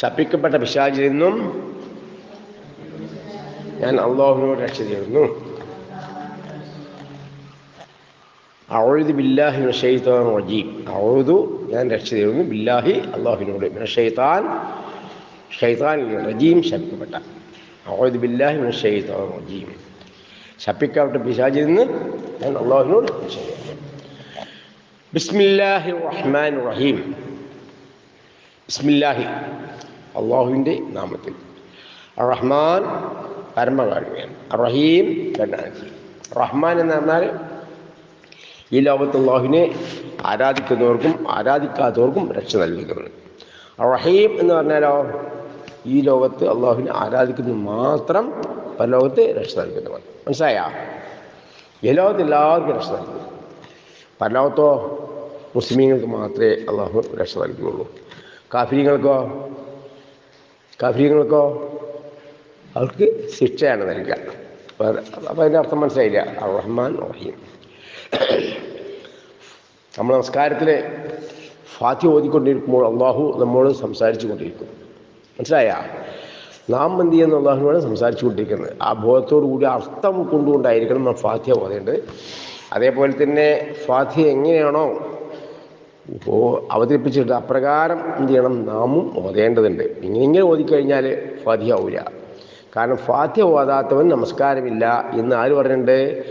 ശപിക്കപ്പെട്ട പിശാചിൽ നിന്നും ഞാൻ അള്ളാഹുവിനോട് രക്ഷ തേടുന്നു. അഴുതു ബില്ലാഹി ഷെയ്ത്താൻ റജീം. അഴുതു ഞാൻ രക്ഷ തേടുന്നു ബില്ലാഹി അള്ളാഹുവിനോട്. ഷെയ്ത്താൻ ഷെയ്ത്താൻ റജീം ശപിക്കപ്പെട്ട. അഴുതു ബില്ലാഹി ഷെയ്ത്താൻ റജീം. ശപ്പിക്കപ്പെട്ട പിശാചിൽ നിന്ന് ഞാൻ അള്ളാഹുവിനോട് രക്ഷ തേടുന്നു. ബിസ്മില്ലാഹി റഹ്മാൻ റഹീം. ബിസ്മില്ലാഹി അള്ളാഹുവിന്റെ നാമത്തിൽ. റഹ്മാൻ പരമകാരുണ്യം റഹീം കരുണാനിധി റഹ്മാൻ എന്ന് പറഞ്ഞാൽ ഈ ലോകത്ത് അള്ളാഹുവിനെ ആരാധിക്കുന്നവർക്കും ആരാധിക്കാത്തവർക്കും രക്ഷ നൽകുന്നവർ റഹീം എന്ന് പറഞ്ഞാലോ ഈ ലോകത്ത് അള്ളാഹുവിനെ ആരാധിക്കുന്ന മാത്രം പരലോകത്ത് രക്ഷ നൽകുന്നവർ മനസ്സിലായ? ഈ ലോകത്ത് എല്ലാവർക്കും രക്ഷ നൽകുന്നു. പരലോകത്തോ മുസ്ലിമീങ്ങൾക്ക് മാത്രമേ അള്ളാഹു രക്ഷ നൽകുകയുള്ളൂ. കാഫിര്യങ്ങൾക്കോ കാഫിര്യങ്ങൾക്കോ അവർക്ക് ശിക്ഷയാണ് നൽകുക. അപ്പോൾ അതിന്റെ അർത്ഥം മനസ്സിലായില്ല. റഹ്മാൻ റഹീം. നമ്മൾ നമസ്കാരത്തിൽ ഫാത്തി ഓതിക്കൊണ്ടിരിക്കുമ്പോൾ അള്ളാഹു നമ്മോട് സംസാരിച്ചു കൊണ്ടിരിക്കും മനസ്സിലായ? നാം എന്ത് ചെയ്യുന്ന? അള്ളാഹുവിനോട് സംസാരിച്ചു കൊണ്ടിരിക്കുന്നത്. ആ ബോധത്തോടു കൂടി അർത്ഥം കൊണ്ടുകൊണ്ടായിരിക്കണം നമ്മൾ ഫാത്തിയ ഓതേണ്ടത്. അതേപോലെ തന്നെ ഫാത്തിയ എങ്ങനെയാണോ ഓ അവതരിപ്പിച്ചിട്ട് അപ്രകാരം എന്ത് ചെയ്യണം? നാമും ഓതേണ്ടതുണ്ട്. ഇങ്ങനെ ഇങ്ങനെ ഓതിക്കഴിഞ്ഞാൽ ഫാത്തിഹ കാരണം ഫാത്തിഹ ഓതാത്തവൻ നമസ്കാരമില്ല എന്ന് ആര് പറഞ്ഞിട്ടുണ്ട്?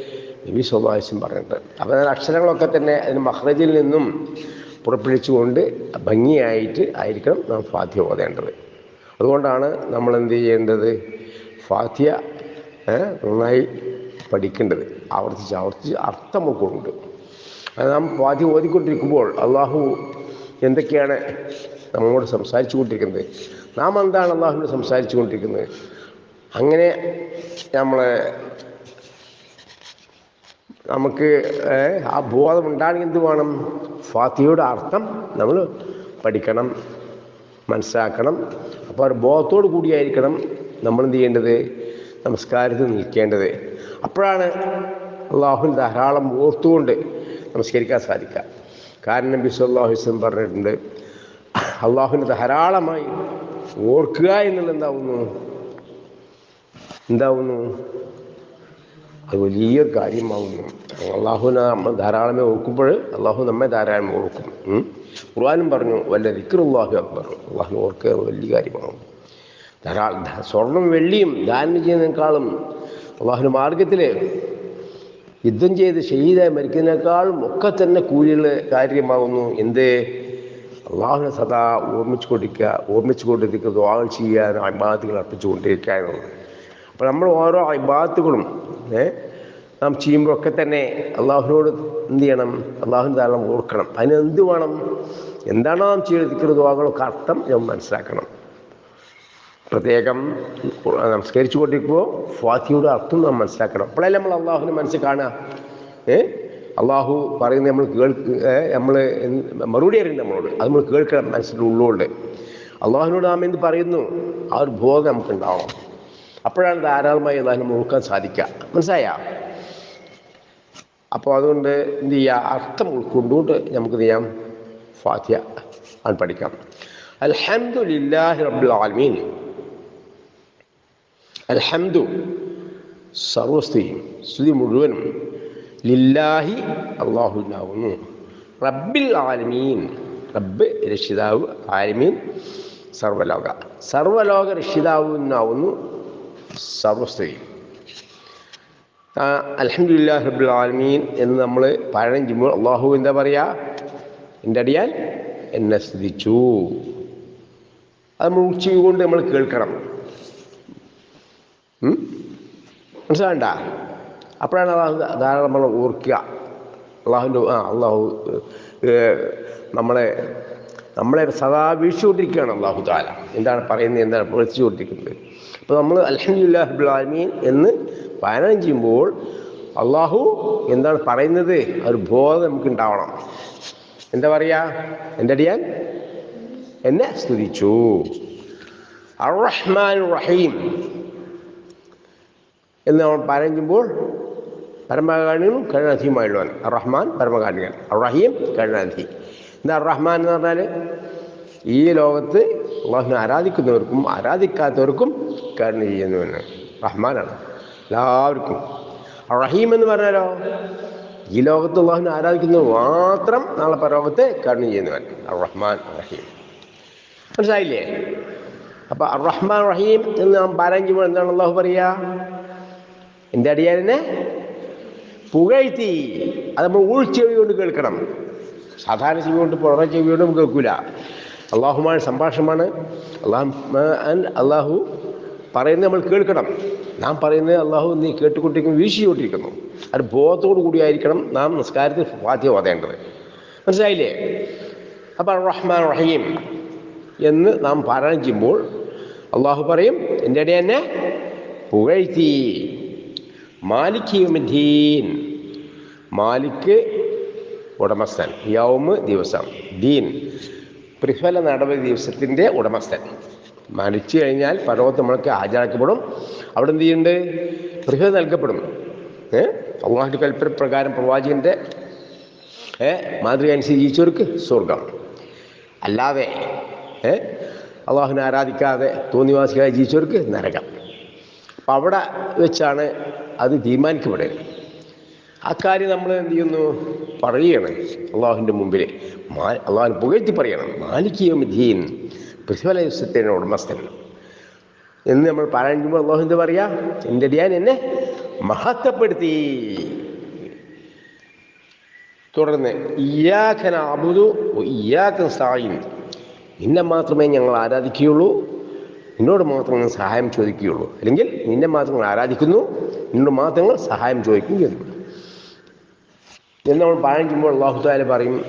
നബി സ്വഭാവശ്യം പറഞ്ഞിട്ടുണ്ട്. അപ്പോൾ അക്ഷരങ്ങളൊക്കെ തന്നെ അതിന് മഹ്റജിൽ നിന്നും പുറപ്പെടുവിച്ചുകൊണ്ട് ഭംഗിയായിട്ട് ആയിരിക്കണം നാം ഫാത്തിഹ ഓതേണ്ടത്. അതുകൊണ്ടാണ് നമ്മൾ എന്ത് ചെയ്യേണ്ടത്? ഫാത്തിഹ നന്നായി പഠിക്കേണ്ടത്. ആവർത്തിച്ച് ആവർത്തിച്ച് അർത്ഥം ഉൾക്കൊണ്ട് അത് നാം പാതി ഓതിക്കൊണ്ടിരിക്കുമ്പോൾ അള്ളാഹു എന്തൊക്കെയാണ് നമ്മോട് സംസാരിച്ചു കൊണ്ടിരിക്കുന്നത് നാം എന്താണ് അള്ളാഹുവിനോട് സംസാരിച്ചു കൊണ്ടിരിക്കുന്നത് അങ്ങനെ നമ്മളെ നമുക്ക് ആ ബോധം ഉണ്ടാകണമെങ്കിൽ എന്ത് വേണം? ഫാത്തിയുടെ അർത്ഥം നമ്മൾ പഠിക്കണം മനസ്സിലാക്കണം. അപ്പോൾ ഒരു ബോധത്തോടു കൂടിയായിരിക്കണം നമ്മൾ എന്ത് ചെയ്യേണ്ടത്? നമസ്കാരത്തിൽ നിൽക്കേണ്ടത്. അപ്പോഴാണ് അള്ളാഹുവിൻ ധാരാളം ഓർത്തുകൊണ്ട് നമസ്കരിക്കാൻ സാധിക്കുക കാരണം നബി സല്ലാഹു വസ്ലം പറഞ്ഞിട്ടുണ്ട് അള്ളാഹുവിനെ ധാരാളമായി ഓർക്കുക എന്നുള്ള എന്താവുന്നു? എന്താവുന്നു? അത് വലിയൊരു കാര്യമാവുന്നു. അള്ളാഹുവിനെ നമ്മൾ ധാരാളമേ ഓർക്കുമ്പോൾ അള്ളാഹു നമ്മെ ധാരാളം ഓർക്കും. ഖുർആാനും പറഞ്ഞു വല്ല ദിക്കറുല്ലാഹു അക്ബർ. അള്ളാഹുവിനെ ഓർക്കുക വലിയ കാര്യമാവും ധാരാളം സ്വർണം വെള്ളിയും ദാനം ചെയ്യുന്നതിനേക്കാളും അള്ളാഹുവിന്റെ മാർഗത്തിൽ യുദ്ധം ചെയ്ത് ഷഹീദായി മരിക്കുന്നതിനേക്കാളും ഒക്കെ തന്നെ കൂലികൾ കാര്യമാകുന്നു എന്ത്? അള്ളാഹുനെ സദാ ഓർമ്മിച്ചു കൊണ്ടിരിക്കുക ഓർമ്മിച്ചു കൊണ്ടിരിക്കുക ദ്വാകൾ ചെയ്യാൻ അബാദത്തുകൾ അർപ്പിച്ചു കൊണ്ടിരിക്കുക എന്നുള്ളത്. അപ്പോൾ നമ്മൾ ഓരോ അബാദത്തുകളും നാം ചെയ്യുമ്പോഴൊക്കെ തന്നെ അള്ളാഹുനോട് എന്ത് ചെയ്യണം? അള്ളാഹുവിന് ധാരാളം ഓർക്കണം. അതിന് എന്ത് വേണം? എന്താണോ നാം ചെയ്തിരിക്കുന്ന ദ്വാകളൊക്കെ അർത്ഥം ഞാൻ മനസ്സിലാക്കണം. പ്രത്യേകം നമസ്കരിച്ചു കൊണ്ടിരിക്കുമ്പോൾ ഫാത്തിയുടെ അർത്ഥം നാം മനസ്സിലാക്കണം. അപ്പോഴല്ലേ നമ്മൾ അള്ളാഹുവിനെ മനസ്സിൽ കാണുക? ഏ? അള്ളാഹു പറയുന്നത് നമ്മൾ കേൾക്ക് നമ്മൾ മറുപടി അറിയില്ല നമ്മളോട്. അത് നമ്മൾ കേൾക്കണം മനസ്സിന്റെ ഉള്ളുകൊണ്ട് അള്ളാഹുവിനോട് നാം എന്ത് പറയുന്നു? ആ ഒരു ബോധം നമുക്കുണ്ടാവണം. അപ്പോഴാണ് ധാരാളമായി അള്ളാഹിനെ ഉൾക്കാൻ സാധിക്കുക. മനസ്സിലായ? അപ്പോൾ അതുകൊണ്ട് എന്ത് ചെയ്യുക? അർത്ഥം ഉൾക്കൊണ്ടുകൊണ്ട് നമുക്ക് ചെയ്യാം. ഫാത്തിയ ആണ് പഠിക്കാം. അൽഹംദുലില്ലാഹി റബ്ബുൽ ആലമീൻ. അൽഹംദു സർവസ്തുതിയും സ്തുതി മുഴുവനും ലില്ലാഹി അള്ളാഹുവിനാവുന്നു. റബ്ബിൽ ആലമീൻ. റബ്ബ് രക്ഷിതാവ് ആലമീൻ സർവലോക സർവലോക രക്ഷിതാവുന്നാവുന്നു സർവസ്തുതി അലഹമുല്ലാ റബ്ബുൽ ആലമീൻ എന്ന് നമ്മൾ പാരായണം ചെയ്യുമ്പോൾ അള്ളാഹു എന്താ പറയുക എന്റെ അടിയാൽ എന്നെ സ്തുതിച്ചു. അത് നമ്മൾ നമ്മൾ കേൾക്കണം. മനസ്സിലാണ്ട അപ്പോഴാണ് ധാരാളം നമ്മൾ ഓർക്കുക. അള്ളാഹുവിന്റെ ആ അള്ളാഹു നമ്മളെ നമ്മളെ സദാ വീഴ്ചകൊണ്ടിരിക്കുകയാണ് അള്ളാഹു താല. എന്താണ് പറയുന്നത് എന്താണ് പ്രവർത്തിച്ചുകൊണ്ടിരിക്കുന്നത്? അപ്പോൾ നമ്മൾ അലഹമുല്ലാഹിബുലാമീൻ എന്ന് പാരായണം ചെയ്യുമ്പോൾ അള്ളാഹു എന്താണ് പറയുന്നത്? ഒരു ബോധം നമുക്ക് ഉണ്ടാവണം. എന്താ പറയുക എന്റെ അടിയാൻ? എന്നെ സ്തുതിച്ചു. അറഹ്മാൻ റഹീം എന്ന് നമ്മൾ പറയുമ്പോൾ പരമകാണികളും കരുണാധിയുമായുള്ളവൻ. റഹ്മാൻ പരമകാണികൻ റഹീം കരുണാധി എന്താ റഹ്മാൻ എന്ന് പറഞ്ഞാൽ ഈ ലോകത്ത് അള്ളാഹുവിനെ ആരാധിക്കുന്നവർക്കും ആരാധിക്കാത്തവർക്കും കരുണ ചെയ്യുന്നവന് റഹ്മാനാണ്. എല്ലാവർക്കും. റഹീം എന്ന് പറഞ്ഞാലോ? ഈ ലോകത്ത് അള്ളാഹുവിനെ ആരാധിക്കുന്നത് മാത്രം നാളെ പരലോകത്ത് കരുണ ചെയ്യുന്നവൻ. റഹ്മാൻ റഹീം മനസ്സിലായില്ലേ? അപ്പോൾ റഹ്മാൻ റഹീം എന്ന് നാം പാരായണം ചെയ്യുമ്പോൾ എന്താണ് അള്ളാഹു പറയുക? എന്റെ അടിയാനെ പുകഴ്ത്തി അത് നമ്മൾ ഉൾച്ചെവി കൊണ്ട് കേൾക്കണം. സാധാരണ ചെവി കൊണ്ട് പുറമെ ചെവി കൊണ്ട് നമുക്ക് കേൾക്കൂല. അള്ളാഹുമായ സംഭാഷണമാണ്. അള്ളാഹു അള്ളാഹു പറയുന്നത് നമ്മൾ കേൾക്കണം. നാം പറയുന്നത് അള്ളാഹു നീ കേട്ടുകൊണ്ടിരിക്കുന്നു വീശിക്കൊണ്ടിരിക്കുന്നു. അത് ബോധത്തോടു കൂടിയായിരിക്കണം നാം നിസ്കാരത്തിൽ ഫാത്തിയ ഓതേണ്ടത് മനസ്സിലായില്ലേ? അപ്പൊ റഹ്മാൻ റഹീം എന്ന് നാം പാരായണം ചെയ്യുമ്പോൾ അള്ളാഹു പറയും എന്റെ എന്നെ? പുകഴ്ത്തി മാലിക് മാലിക്ക് മാലിക് ഉടമസ്ഥൻ. യൗമ് ദിവസം. ദീൻ. പ്രതിഫല നടപടി ദിവസത്തിന്റെ ഉടമസ്ഥൻ. മരിച്ചു കഴിഞ്ഞാൽ പർവതം നമ്മൾക്ക് ഹാജരാക്കപ്പെടും. അവിടെ എന്ത് ചെയ്യുന്നുണ്ട്? പ്രതിഫലം നൽകപ്പെടും. ഏഹ് അള്ളാഹുന്റെ കൽപ്പന പ്രകാരം പ്രവാചകന്റെ ഏ മാതൃക അനുസരിച്ച് ജീവിച്ചവർക്ക് സ്വർഗം. അല്ലാതെ ഏ അള്ളാഹുവിനെ ആരാധിക്കാതെ തോന്നിവാസികളായി ജീവിച്ചവർക്ക് നരകം. അപ്പം അവിടെ വെച്ചാണ് അത് ആ കാര്യം നമ്മൾ എന്ത് ചെയ്യുന്നു? പറയുകയാണ്. അള്ളാഹുവിന്റെ മുമ്പിൽ മാ അള്ളാഹു പുകഴ്ത്തി പറയണം മാലിക്കീയമുദ്ദീൻ പ്രതിഫല ദിവസത്തിന്റെ ഉടമസ്ഥൻ. എന്ന് നമ്മൾ പറയുമ്പോൾ അള്ളാഹു എന്താ പറയുക എന്റെ ധ്യാൻ എന്നെ മഹത്വപ്പെടുത്തി. തുടർന്ന് ഇയാഖന അബുദു ഇയാഖൻ സായും നിന്നെ മാത്രമേ ഞങ്ങൾ ആരാധിക്കുകയുള്ളൂ. നിന്നോട് മാത്രം ഞാൻ സഹായം ചോദിക്കുകയുള്ളൂ. അല്ലെങ്കിൽ നിന്നെ മാത്രം നിങ്ങൾ ആരാധിക്കുന്നു നിന്നോട് മാത്രം നിങ്ങൾ സഹായം ചോദിക്കുകയും ചെയ്യുന്നു എന്ന് നമ്മൾ പാലിക്കുമ്പോൾ ചെയ്യുമ്പോൾ അള്ളാഹു താല പറയും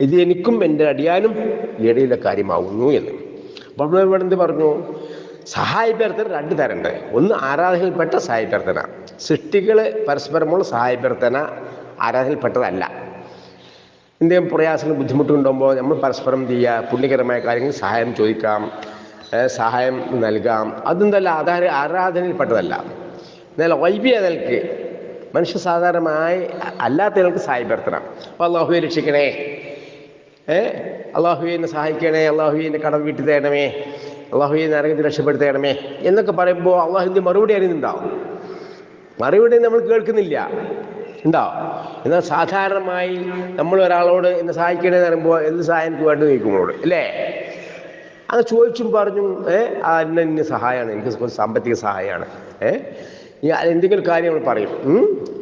ഇത് എനിക്കും എന്റെ അടിയാനും ഇടയിലെ കാര്യമാവുന്നു എന്ന്. അപ്പോൾ ഇവിടെ എന്ത് പറഞ്ഞു? സഹായപ്രവർത്തന രണ്ട് തരണ്ട് ഒന്ന് ആരാധനയിൽപ്പെട്ട സഹായപ്രവർത്തന സൃഷ്ടികൾ പരസ്പരമുള്ള സഹായപ്രവർത്തന ആരാധനയിൽപ്പെട്ടതല്ല. എന്തെങ്കിലും പ്രയാസങ്ങൾ ബുദ്ധിമുട്ടുണ്ടാകുമ്പോൾ നമ്മൾ പരസ്പരം ചെയ്യുക? പുണ്യകരമായ കാര്യങ്ങൾ സഹായം ചോദിക്കാം. സഹായം നൽകാം. അതെന്തല്ല ആധാര ആരാധനയിൽപ്പെട്ടതല്ല. എന്നാൽ വൈബിയ നിലയ്ക്ക് മനുഷ്യ സാധാരണമായി അല്ലാത്തവർക്ക് സഹായപ്പെടുത്തണം അപ്പോൾ അള്ളാഹുവെ രക്ഷിക്കണേ. ഏ അള്ളാഹുവിനെ സഹായിക്കണേ. അള്ളാഹുവിന്റെ കടം വീട്ടി തരണമേ. അള്ളാഹുവിനെ നരകത്തിൽ രക്ഷപ്പെടുത്തേണമേ എന്നൊക്കെ പറയുമ്പോൾ അള്ളാഹുവിന്റെ മറുപടി അറിയുന്നുണ്ടാവും മറുപടി നമ്മൾ കേൾക്കുന്നില്ല. ഉണ്ടാവും എന്നാൽ സാധാരണമായി നമ്മൾ ഒരാളോട് എന്നെ സഹായിക്കണേ എന്ന് പറയുമ്പോൾ എന്ത് സഹായം വേണ്ടി ചോദിക്കുമ്പോഴോട് അല്ലേ? അത് ചോദിച്ചും പറഞ്ഞും ഏ ആ ഇന്ന ഇന്ന സഹായമാണ് എനിക്ക് കുറച്ച് സാമ്പത്തിക സഹായമാണ് ഏ? ഈ എന്തെങ്കിലും കാര്യം നമ്മൾ പറയും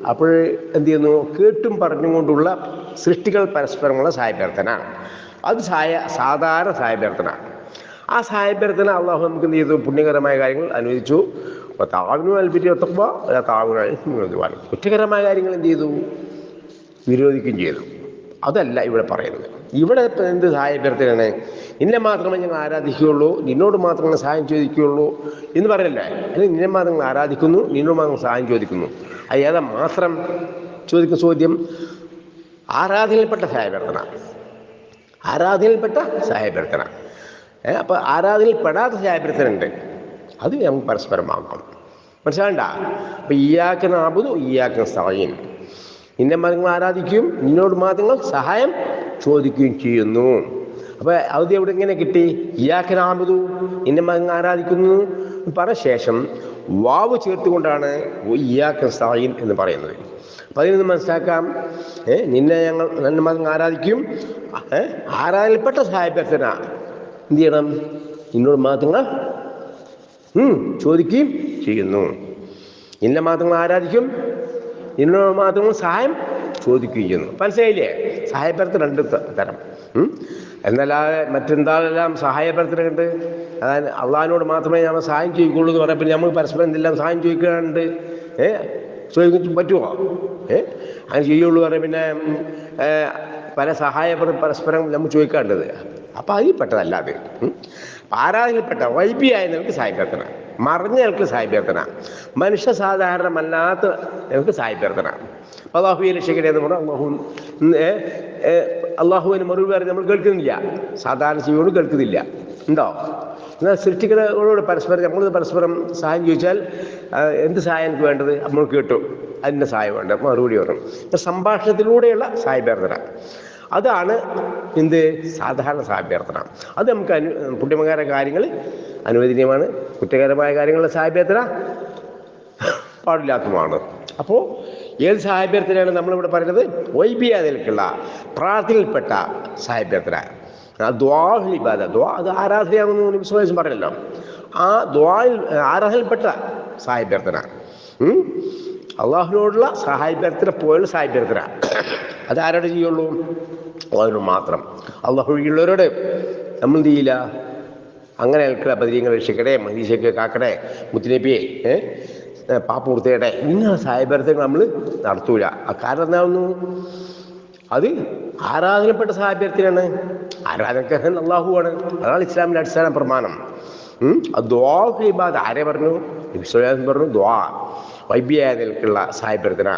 അപ്പോൾ എന്ത് ചെയ്യുന്നു? കേട്ടും പറഞ്ഞും കൊണ്ടുള്ള സൃഷ്ടികൾ പരസ്പരമുള്ള സഹായപ്രവർത്തന അത് സഹായ സാധാരണ സഹായപ്രവർത്തന ആ സഹായപ്രവർത്തന അള്ളാഹു നമുക്ക് എന്ത് ചെയ്തു? പുണ്യകരമായ കാര്യങ്ങൾ അനുവദിച്ചു. താവിനു അൽപ്പിറ്റി ഒത്തപ്പ താവിനായി കുറ്റകരമായ കാര്യങ്ങൾ എന്ത് ചെയ്തു? വിരോധിക്കുകയും ചെയ്തു. അതല്ല ഇവിടെ പറയുന്നത്. ഇവിടെ എന്ത് സഹായ സഹായപ്രവർത്തനാണ് നിന്നെ മാത്രമേ ഞങ്ങൾ ആരാധിക്കുകയുള്ളൂ. നിന്നോട് മാത്രമേ സഹായം ചോദിക്കുകയുള്ളൂ എന്ന് പറയല്ലേ? അല്ലെങ്കിൽ നിന്നെ മാത്രം ആരാധിക്കുന്നു നിന്നോട് മാത്രം സഹായം ചോദിക്കുന്നു. അത് ഏതാ മാത്രം ചോദിക്കുന്ന ചോദ്യം? ആരാധനയിൽപ്പെട്ട സഹായപ്രവർത്തന ആരാധനയിൽപ്പെട്ട സഹായ ഏ അപ്പോൾ ആരാധനയിൽപ്പെടാത്ത സഹായപ്രവർത്തന ഉണ്ട്. അത് നമുക്ക് പരസ്പരമാക്കണം മനസ്സിലാണ്ട അപ്പം ഈയാക്കുന്ന ആബുദു ഈയാക്കുന്ന സഹീൻ നിന്നെ മതങ്ങൾ ആരാധിക്കുകയും നിന്നോട് മാത്രങ്ങൾ സഹായം ചോദിക്കുകയും ചെയ്യുന്നു. അപ്പോൾ അത് എവിടെ എങ്ങനെ കിട്ടി? ഇയാക്കനാമതു നിന്നെ മതങ്ങൾ ആരാധിക്കുന്നു എന്ന് പറഞ്ഞ ശേഷം വാവ് ചേർത്തുകൊണ്ടാണ് ഇയാക്കൻ സായിൻ എന്ന് പറയുന്നത്. അപ്പം അതിൽ നിന്ന് മനസ്സിലാക്കാം നിന്നെ ഞങ്ങൾ നിന്നെ മതങ്ങൾ ആരാധിക്കും? ആരാധനയിൽപ്പെട്ട സഹായപ്രവർത്തന എന്ത് ചെയ്യണം? നിന്നോട് മാത്രങ്ങൾ ചോദിക്കുകയും ചെയ്യുന്നു. ഇന്ന മാത്രങ്ങൾ ആരാധിക്കും? ഇന്നോട് മാത്രം സഹായം ചോദിക്കുകയും ചെയ്യുന്നു മനസ്സിലായില്ലേ? സഹായപ്രവർത്തനം രണ്ട് തരം. എന്നല്ലാതെ മറ്റെന്താണെല്ലാം സഹായപ്രവർത്തനമുണ്ട് അതായത് അള്ളാഹിനോട് മാത്രമേ നമ്മൾ സഹായം ചോദിക്കുള്ളൂ എന്ന് പറയുമ്പോൾ നമ്മൾ പരസ്പരം എന്തെല്ലാം സഹായം ചോദിക്കാറുണ്ട്? ഏ? ചോദിക്കാൻ പറ്റുമോ? ഏ? അങ്ങനെ ചെയ്യുള്ളൂ പറയും പിന്നെ പല സഹായ പരസ്പരം നമ്മൾ ചോദിക്കാറുണ്ട്. അപ്പോൾ അതിൽ പെട്ടതല്ല അത് ഉം. ആരാധനയിൽപ്പെട്ട വൈബിയായ നിലയ്ക്ക് സായിപ്യർത്ഥന മറിഞ്ഞ നിലയ്ക്ക് സായിപ്യർത്ഥന മനുഷ്യ സാധാരണമല്ലാത്ത ഞങ്ങൾക്ക് സായിപ്യർത്ഥന അള്ളാഹുവിനെ രക്ഷിക്കട്ടെ എന്ന് പറഞ്ഞാൽ അള്ളാഹു അള്ളാഹുവിന് മറുപടി പറഞ്ഞ് നമ്മൾ കേൾക്കുന്നില്ല. സാധാരണ ജീവിയോട് കേൾക്കുന്നില്ല. ഉണ്ടോ? എന്നാൽ സൃഷ്ടികളോട് പരസ്പരം നമ്മൾ പരസ്പരം സഹായം ചോദിച്ചാൽ എന്ത് സഹായം എനിക്ക് വേണ്ടത്? നമ്മൾ കേട്ടു. അതിന്റെ സഹായം വേണ്ട മറുപടി പറഞ്ഞു. സംഭാഷണത്തിലൂടെയുള്ള സഹായഭ്യർത്ഥന. അതാണ് എന്ത്? സാധാരണ സാഭ്യർത്ഥന അത് നമുക്ക് അനു പുണ്യമകാര കാര്യങ്ങൾ അനുവദനീയമാണ്. കുറ്റകരമായ കാര്യങ്ങളുടെ സഹായഭ്യർത്ഥന പാടില്ലാത്തതുമാണ്. അപ്പോൾ ഏത് സഹായഭ്യർത്ഥനയാണ് നമ്മളിവിടെ പറയുന്നത്? വൈബിയാതിലേക്കുള്ള പ്രാർത്ഥനയിൽപ്പെട്ട സഹായഭ്യർത്ഥന ആ ദ്വാഹുൽ ഇബാദ ദ്വാ അത് ആരാധനയാണെന്ന് വിശ്വാസം പറഞ്ഞല്ലോ ആ ദ്വായിൽ ആരാധനയിൽപ്പെട്ട സഹായഭ്യർത്ഥന ഉം? അള്ളാഹുവിനോടുള്ള സഹായഭ്യർത്ഥന പോലുള്ള സഹായഭ്യർത്ഥന. അതാരോട് ചെയ്യുള്ളൂ? അള്ളാഹുവിനോട് മാത്രം. അള്ളാഹു നമ്മൾ എന്ത് ചെയ്യില്ല? അങ്ങനെ ബദരീങ്ങൾ രക്ഷിക്കട്ടെ മഹീഷയ്ക്ക് കാക്കട്ടെ മുത്തിനപ്പിയെ ഏഹ് പാപ്പ പൂർത്തിയട്ടെ ഇങ്ങനെ സഹായഭ്യർത്ഥനകൾ നമ്മൾ നടത്തൂല. ആ കാരണം എന്താകുന്നു അത് ആരാധനപ്പെട്ട സാഹചര്യത്തിലാണ് ആരാധനക്കഹൻ അള്ളാഹുവാണ് അതാണ് ഇസ്ലാമിന്റെ അടിസ്ഥാന പ്രമാണം. ദ്വാ ഇബാദ് ആരെ പറഞ്ഞു? പറഞ്ഞു ദ്വാ വൈബ്യായ നിലക്കുള്ള സഹായഭ്യർത്ഥന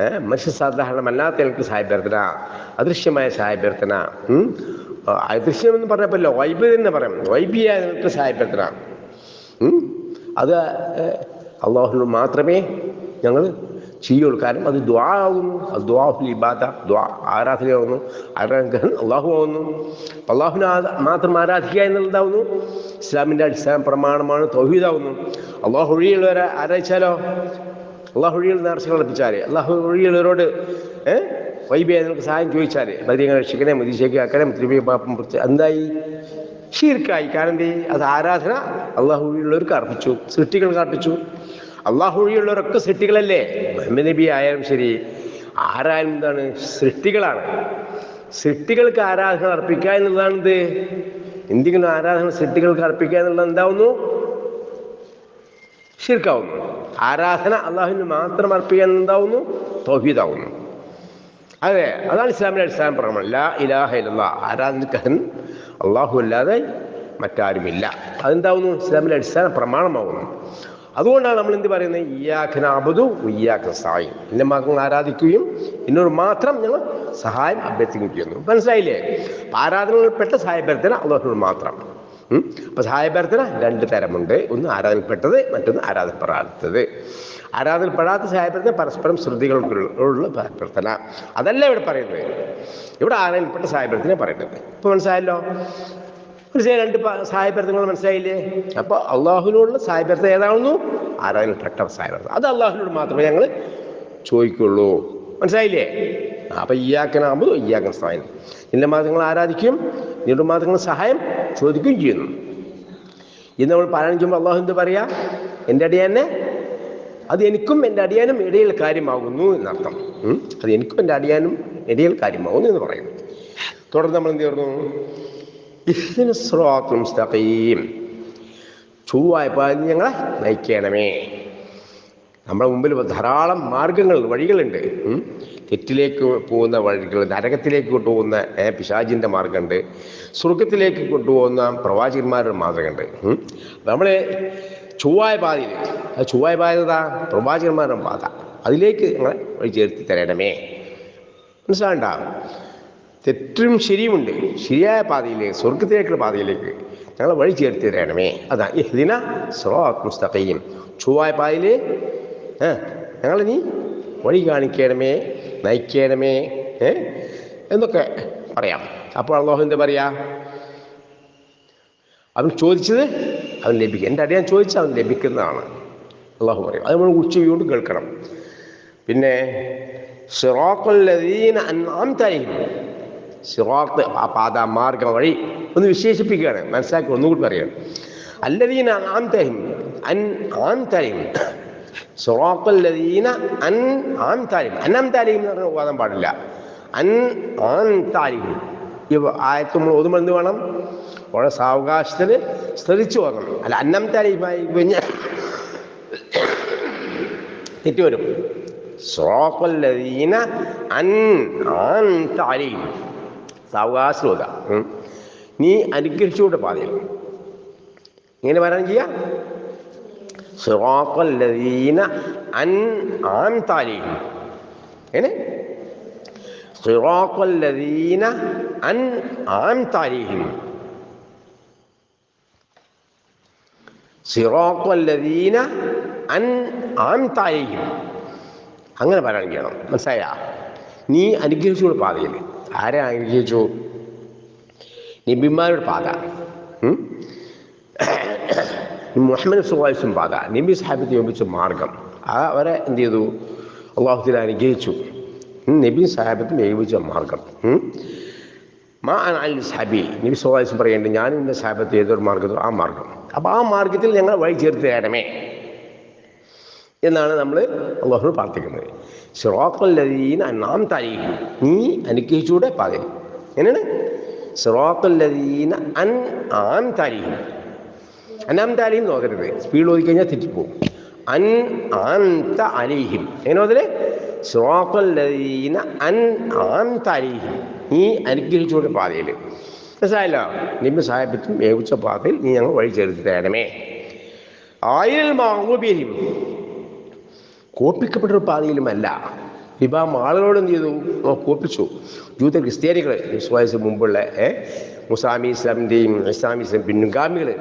ഏഹ് മനുഷ്യ സാധാരണമല്ലാത്ത നിലയ്ക്ക് സഹായഭ്യർത്ഥന അദൃശ്യമായ? ആ, അദൃശ്യം എന്ന് പറഞ്ഞപ്പല്ലോ വൈബ്യം എന്ന് പറയാം വൈബിയായ നിലയ്ക്ക് സഹായഭ്യർത്ഥന അത് അള്ളാഹു മാത്രമേ ഞങ്ങൾ ചെയ്യുള്ളൂ കാരണം അത് ദ്വാ ആകുന്നു അത് ദ്വാഹുൽ ഇബാദ. ദ്വാ ആരാധനയാകുന്നു. ആരാധകൻ അള്ളാഹു ആകുന്നു. അള്ളാഹുവിനെ മാത്രം ആരാധിക്കുക എന്നുള്ളതാവുന്നു ഇസ്ലാമിന്റെ അടിസ്ഥാന പ്രമാണമാണ് തൗഹീദാവുന്നു അള്ളാഹു ഒഴിയുള്ളവരെ ആരാധിച്ചാലോ? അള്ളാഹു ഒഴിയുള്ള നേർച്ചകൾ അർപ്പിച്ചാൽ അള്ളാഹു ഒഴിയുള്ളവരോട് ഏഹ് വൈബിയായി നിങ്ങൾക്ക് സഹായം ചോദിച്ചാൽ ബദിയങ്ങൾ രക്ഷിക്കണേ? മതിശേക്ക് ആക്കണേ? തിരുമ്പി പാപ്പം കുറിച്ച് എന്തായി? ഷീർക്കായി കാരണം അത് ആരാധന അള്ളാഹു ഒഴിയുള്ളവർക്ക് അർപ്പിച്ചു. സൃഷ്ടികൾക്ക് അർപ്പിച്ചു. അള്ളാഹു ഒഴിയുള്ളവരൊക്കെ സൃഷ്ടികളല്ലേ? മുഹമ്മദ് നബി ആയാലും ശരി. ആരായാലും എന്താണ്? സൃഷ്ടികളാണ്. സൃഷ്ടികൾക്ക് ആരാധന അർപ്പിക്കുക എന്നുള്ളതാണ് ഇത് എന്തെങ്കിലും ആരാധന സൃഷ്ടികൾക്ക് അർപ്പിക്കുക എന്നുള്ളത് എന്താവുന്നു? ശരിക്കാവുന്നു ആരാധന അള്ളാഹുവിന് മാത്രം അർപ്പിക്കാൻ എന്താവുന്നു തൗഹീദാവുന്നു. അതെ അതാണ് ഇസ്ലാമിന്റെ അടിസ്ഥാന പ്രമാണം ലാ ഇലാഹ ഇല്ല ആരാധനക്കഹൻ അള്ളാഹു അല്ലാതെ മറ്റാരുമില്ല. അതെന്താവുന്നു? ഇസ്ലാമിന്റെ അടിസ്ഥാന പ്രമാണമാവുന്നു. അതുകൊണ്ടാണ് നമ്മൾ എന്ത് പറയുന്നത്? ഇയാഖന അബുദു ഇയാഖ സഹായം എന്നെ മകൾ ആരാധിക്കുകയും എന്നോട് മാത്രം ഞങ്ങൾ സഹായം അഭ്യർത്ഥിക്കുകയും ചെയ്യുന്നു. മനസ്സിലായില്ലേ? ആരാധനകൾപ്പെട്ട സഹായഭ്യർത്ഥന അള്ളാഹുവിനോട് മാത്രം. അപ്പൊ സഹായഭ്യർത്ഥന രണ്ട് തരമുണ്ട്. ഒന്ന് ആരാധനപ്പെട്ടത് മറ്റൊന്ന് ആരാധനപ്പെടാത്തത്. ആരാധനപ്പെടാത്ത സഹായഭ്യർത്ഥന പരസ്പരം ശ്രുതികൾക്കുള്ള പ്രാർത്ഥന അതല്ല ഇവിടെ പറയുന്നത്. ഇവിടെ ആരാധനപ്പെട്ട സഹായഭ്യർത്ഥന പറയുന്നത്. ഇപ്പൊ മനസ്സിലായല്ലോ? മനസ്സിലായി രണ്ട് സഹായഭ്യർത്ഥനകൾ മനസ്സിലായില്ലേ? അപ്പൊ അള്ളാഹുവിനോടുള്ള സഹായഭ്യർത്ഥന ഏതാണെന്നു? ആരാധനപ്പെട്ട സഹായഭ്യർത്ഥന അത് അള്ളാഹുവിനോട് മാത്രമേ ഞങ്ങൾ ചോദിക്കുള്ളൂ. മനസ്സിലായില്ലേ? അപ്പൊ ഇയാക്കനാകുമ്പോൾ ഇയാക്കൻ സഹായം നിന്റെ മാതങ്ങൾ ആരാധിക്കും? നിന്റെ മാതങ്ങൾ സഹായം ചോദിക്കുകയും ചെയ്യുന്നു. ഇന്ന് നമ്മൾ പാരായണം ചെയ്യുമ്പോൾ അള്ളാഹു എന്ത് പറയാ? എന്റെ അടിയാനെ? അത് എനിക്കും എന്റെ അടിയാനും ഇടയിൽ കാര്യമാകുന്നു എന്നർത്ഥം. അത് എനിക്കും എന്റെ അടിയാനും ഇടയിൽ കാര്യമാകുന്നു എന്ന് പറയുന്നു. തുടർന്ന് നമ്മൾ എന്ത് സ്റാത്തുൽ മുസ്തഖീം. ചൊവ്വായ പാതി ഞങ്ങളെ നയിക്കണമേ. നമ്മുടെ മുമ്പിൽ ധാരാളം മാർഗങ്ങൾ വഴികളുണ്ട്. തെറ്റിലേക്ക് പോകുന്ന വഴികൾ നരകത്തിലേക്ക് കൊണ്ടുപോകുന്ന പിശാചിന്റെ മാർഗമുണ്ട്. സ്വർഗത്തിലേക്ക് കൊണ്ടുപോകുന്ന പ്രവാചകന്മാരുടെ മാർഗമുണ്ട്. നമ്മൾ ചൊവ്വായ പാതയിൽ ആ ചൊവ്വായ പാതതാ പ്രവാചകന്മാരുടെ പാത. അതിലേക്ക് ഞങ്ങളെ വഴി ചേർത്തി തരണമേ. മനസ്സിലാണ്ട തെറ്റും ശരിയുമുണ്ട്. ശരിയായ പാതയിലേക്ക് സ്വർഗത്തിലേക്കുള്ള പാതയിലേക്ക് ഞങ്ങളെ വഴി ചേർത്ത് തരണമേ. അതാ ഇതിന മുസ്തഖയും ചൊവ്വായ പാതയിൽ ഏ ഞങ്ങളെ നീ വഴി കാണിക്കണമേ നയിക്കണമേ എന്നൊക്കെ പറയാം. അപ്പോൾ അള്ളാഹു എന്താ പറയാ? അവൻ ചോദിച്ചത് അവൻ ലഭിക്കും. എന്റെ അടിയാൻ ചോദിച്ചാൽ അവൻ ലഭിക്കുന്നതാണ്. അള്ളാഹു പറയും. അത് നമ്മൾ ഉച്ചയോട് കേൾക്കണം. പിന്നെ അൻഅംതലൈഹിം. സിറാത്ത് ആ പാത മാർഗം വഴി ഒന്ന് വിശേഷിപ്പിക്കുകയാണ്. മനസ്സിലാക്കി ഒന്നുകൂടി അറിയാം അല്ലദീന അൻഅംതലൈഹിം അൻ ആംതലൈഹിം സിറാഖുല്ലദീന അൻ ആംതലൈഹിം അൻഅംതലൈഹിം എന്ന് പറഞ്ഞാൽ ഓതാൻ പാടില്ല. അൻ ആംതലൈഹിം ഈ ആയത്ത് നമ്മൾ ഓതുമ്പോൾ എന്ത് വേണം? വളരെ സാവകാശത്തിൽ ശ്രദ്ധിച്ചു ഓതണം അല്ല അന്നം തലയുമായി കഴിഞ്ഞാൽ തെറ്റുവരും. അൻ ആൻ താലീം സാവകാശം. നീ അനുഗ്രഹിച്ചുകൊണ്ട് പാതയിൽ ഇങ്ങനെ പറയാൻ ചെയ്യാം? സിറാത്തല്ലദീന അൻ ആൻ താലീം എങ്ങനെ? സിറാത്തല്ലദീന അൻ ആൻ താലീഹിം സിറാത്തല്ലദീന അൻ ആൻ അങ്ങനെ പറയാൻ ചെയ്യണം. മനസ്സിലായ? നീ അനുഗ്രഹിച്ചുകൊണ്ട് പാതയിൽ ആരെ അനുഗ്രഹിച്ചു? നബിമാരുടെ പാത? മുഹമ്മദ് സുഹാസും പാത. നബി സാഹിബത്ത് യോപിച്ച മാർഗം. ആ അവരെ എന്ത് ചെയ്തു? അള്ളാഹുദിന അനുഗ്രഹിച്ചു. നബി സാഹിബത്തും ഏൽപ്പിച്ച മാർഗം. മാ അൽ സാബി നബി സുഹാസും പറയേണ്ടത് ഞാനും എന്റെ സാഹിബത്ത് ഏതൊരു മാർഗത്തോ ആ മാർഗം. അപ്പോൾ ആ മാർഗത്തിൽ ഞങ്ങൾ വഴി ചേർത്ത് തരണമേ എന്നാണ് നമ്മൾ അള്ളാഹുനോട് പ്രാർത്ഥിക്കുന്നത്. സിറാഖല്ലദീന നാം താരീഖ് നീ അനുഗ്രഹിച്ചൂടെ പാതയിൽ എങ്ങനെയാണ്? സിറാഖല്ലദീന അൻ ആം താരീഖ് അനാം താലിയും നോക്കരുത്. സ്പീഡ് ഓതി കഴിഞ്ഞാൽ തെറ്റിപ്പോവും. അൻ ആന്ത അലീഹിം. എങ്ങനെ ഓതൽ സിറാഖല്ലദീന അൻ ആം താരീഖ് നീ അനുഗ്രഹിച്ചൂടെ പാതയിൽ മനസ്സിലായല്ലോ? നിമ്മ സാഹിബത്തും ഏവിച്ച പാതയിൽ നീ ഞങ്ങൾ വഴി ചേർത്ത് തരണമേ ആയിൽ മാവൂബിയും കോപ്പിക്കപ്പെട്ടൊരു പാതയിലുമല്ല. വിഭാഗം ആളുകളോട് എന്ത് ചെയ്തു? കോപ്പിച്ചു. ജൂത ക്രിസ്ത്യാനികൾ വിശ്വാസ മുമ്പുള്ള മുസാമി ഇസ്ലാമിന്റെയും ഇസ്ലാമി ഇസ്ലാം പിൻഗാമികൾ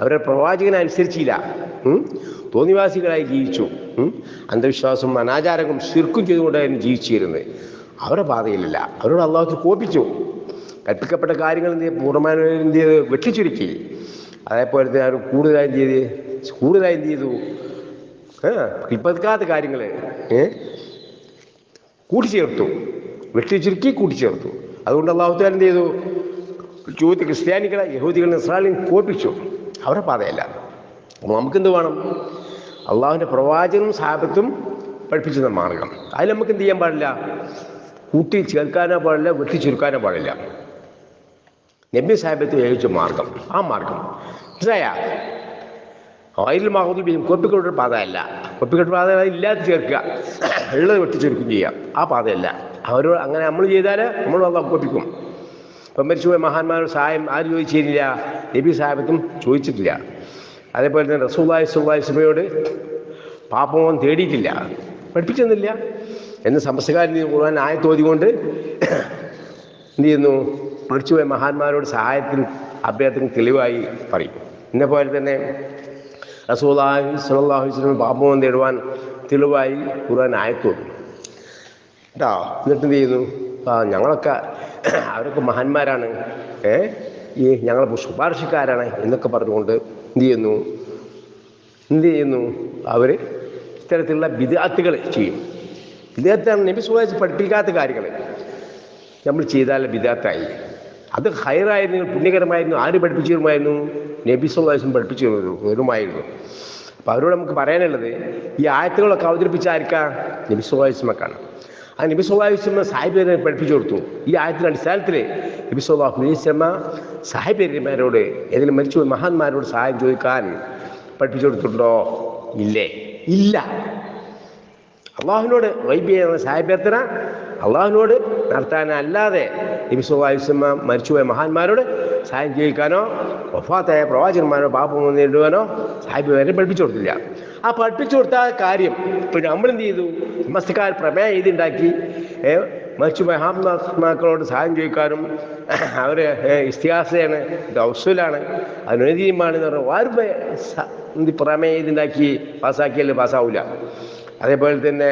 അവരുടെ പ്രവാചകനെ അനുസരിച്ചില്ല? തോന്നിവാസികളായി ജീവിച്ചു? അന്ധവിശ്വാസവും അനാചാരവും ശിർക്കും ചെയ്തുകൊണ്ടായിരുന്നു ജീവിച്ചിരുന്നത്. അവരുടെ പാതയിലല്ല. അവരോട് അള്ളാഹത്തിൽ കോപ്പിച്ചു. കൽപ്പിക്കപ്പെട്ട കാര്യങ്ങൾ എന്ത് പൂർണമായും എന്ത് ചെയ്ത്? വെട്ടിച്ചുരുക്കി. അതേപോലെ തന്നെ അവർ കൂടുതലായി എന്ത് ചെയ്ത്? കൂടുതലായി എന്ത് ചെയ്തു? ഇപ്പക്കാത്ത കാര്യങ്ങൾ കൂട്ടിച്ചേർത്തു. വെട്ടിച്ചുരുക്കി കൂട്ടിച്ചേർത്തു. അതുകൊണ്ട് അള്ളാഹുത്താൻ എന്ത് ചെയ്തു? ചോദ്യ ക്രിസ്ത്യാനികളെ യഹൂദികളെ ഇസ്രായേലിനെ കോപ്പിച്ചു അവരുടെ പാതയല്ല. അപ്പോൾ നമുക്കെന്ത് വേണം? അള്ളാഹുവിന്റെ പ്രവാചകനും സാപത്തും പഠിപ്പിച്ചുന്ന മാർഗം. അതിൽ നമുക്ക് എന്ത് ചെയ്യാൻ പാടില്ല? കൂട്ടി ചേർക്കാനോ പാടില്ല വെട്ടി വെട്ടിച്ചുരുക്കാനോ പാടില്ല. നബി സാഹിബത്ത് ഏകിച്ച മാർഗം. ആ മാർഗം. മനസ്സിലായ? ഓയിൽ മഹദൂബിയും കോപ്പിക്കോട്ടൊരു പാതയല്ല. കോപ്പിക്കോട്ട് പാത ഇല്ലാതെ ചേർക്കുക. ഉള്ളത് വെട്ടിച്ചെടുക്കും ചെയ്യാം. ആ പാതയല്ല. അവർ അങ്ങനെ നമ്മൾ ചെയ്താൽ നമ്മൾ അള്ളാഹ് കൊപ്പിക്കും. ഇപ്പം മരിച്ചുപോയ മഹാന്മാരുടെ സഹായം ആരും ചോദിച്ചിരുന്നില്ല? നബി സാഹിബത്തും ചോദിച്ചിട്ടില്ല. അതേപോലെ തന്നെ റസൂല്ലായി സുല്ലായി സുബയോട് പാപമോൻ തേടിയിട്ടില്ല. പഠിപ്പിച്ചെന്നില്ല എന്ന് സമസ്തകാരൻ ഖുർആൻ ആയത്തോതികൊണ്ട് എന്ത് ചെയ്യുന്നു? മരിച്ചുപോയ മഹാന്മാരോട് സഹായത്തിൽ അഭ്യർത്ഥനയും തെളിവായി പറയും. എന്നെ പോലെ തന്നെ റസൂലാഹി സലാഹു വസ്ലം പാപമോൻ തേടുവാൻ തെളിവായി ഖുർആൻ ആയത്തോതും കേട്ടോ എന്നിട്ട് എന്ത് ചെയ്യുന്നു? ആ ഞങ്ങളൊക്കെ അവരൊക്കെ മഹാന്മാരാണ്. ഏ? ഈ ഞങ്ങൾ ശുപാർശക്കാരാണ് എന്നൊക്കെ പറഞ്ഞുകൊണ്ട് എന്ത് ചെയ്യുന്നു? എന്ത് ചെയ്യുന്നു? അവർ ഇത്തരത്തിലുള്ള വിദ്യാർത്ഥികൾ ചെയ്യും. വിദ്യാർത്ഥിയാണ് നബി സുഹാസ് പഠിപ്പിക്കാത്ത കാര്യങ്ങൾ നമ്മൾ ചെയ്താൽ വിദാത്തായി അത് ഹൈറായിരുന്നു പുണ്യകരമായിരുന്നു ആര് പഠിപ്പിച്ചിരുമായിരുന്നു? നബി സുഹാസും പഠിപ്പിച്ചു തരുമായിരുന്നു അപ്പോൾ അവരോട് നമുക്ക് പറയാനുള്ളത് ഈ ആയത്തുകളൊക്കെ അവതരിപ്പിച്ച ആർക്കാ നബി സുഹാസ്മക്കാണ് ആ നബി സുല്ലാസ്മ സാഹിബേരെ പഠിപ്പിച്ചു കൊടുത്തു. ഈ ആയത്തിന്റെ അടിസ്ഥാനത്തിൽ നബി സുല്ലാഹു അലൈസ്മ സാഹിബേരിമാരോട് ഏതെങ്കിലും മരിച്ചു മഹാന്മാരോട് സഹായം ചോദിക്കാൻ പഠിപ്പിച്ചു കൊടുത്തിട്ടുണ്ടോ? ഇല്ലേ? ഇല്ല. അള്ളാഹുവിനോട് വൈബി എന്ന സഹായപ്രാർത്ഥന അള്ളാഹുവിനോട് നടത്താനല്ലാതെ നബി സുല്ലാസ്മ മരിച്ചുപോയ മഹാന്മാരോട് സഹായം ചെയ്യിക്കാനോ വഫാത്തായ പ്രവാചകന്മാരോ പാപം നേരിടുവാനോ സാഹിബിമാരെ പഠിപ്പിച്ചു കൊടുത്തില്ല. ആ പഠിപ്പിച്ചു കൊടുത്ത കാര്യം പിന്നെ നമ്മളെന്ത് ചെയ്തു? മസ്തക്കാർ പ്രമേയം എഴുതിണ്ടാക്കി. ഏ, മറിച്ച് മഹാത്മാക്കളോട് സഹായം ചോദിക്കാനും അവർ ഇസ്തിഹാസയാണ് ദൗസലാണ് അനുനീതിയുമാണ് എന്ന് പറഞ്ഞാൽ ആരും പ്രമേയം ഇതുണ്ടാക്കി പാസ്സാക്കിയാലും പാസ്സാവില്ല അതേപോലെ തന്നെ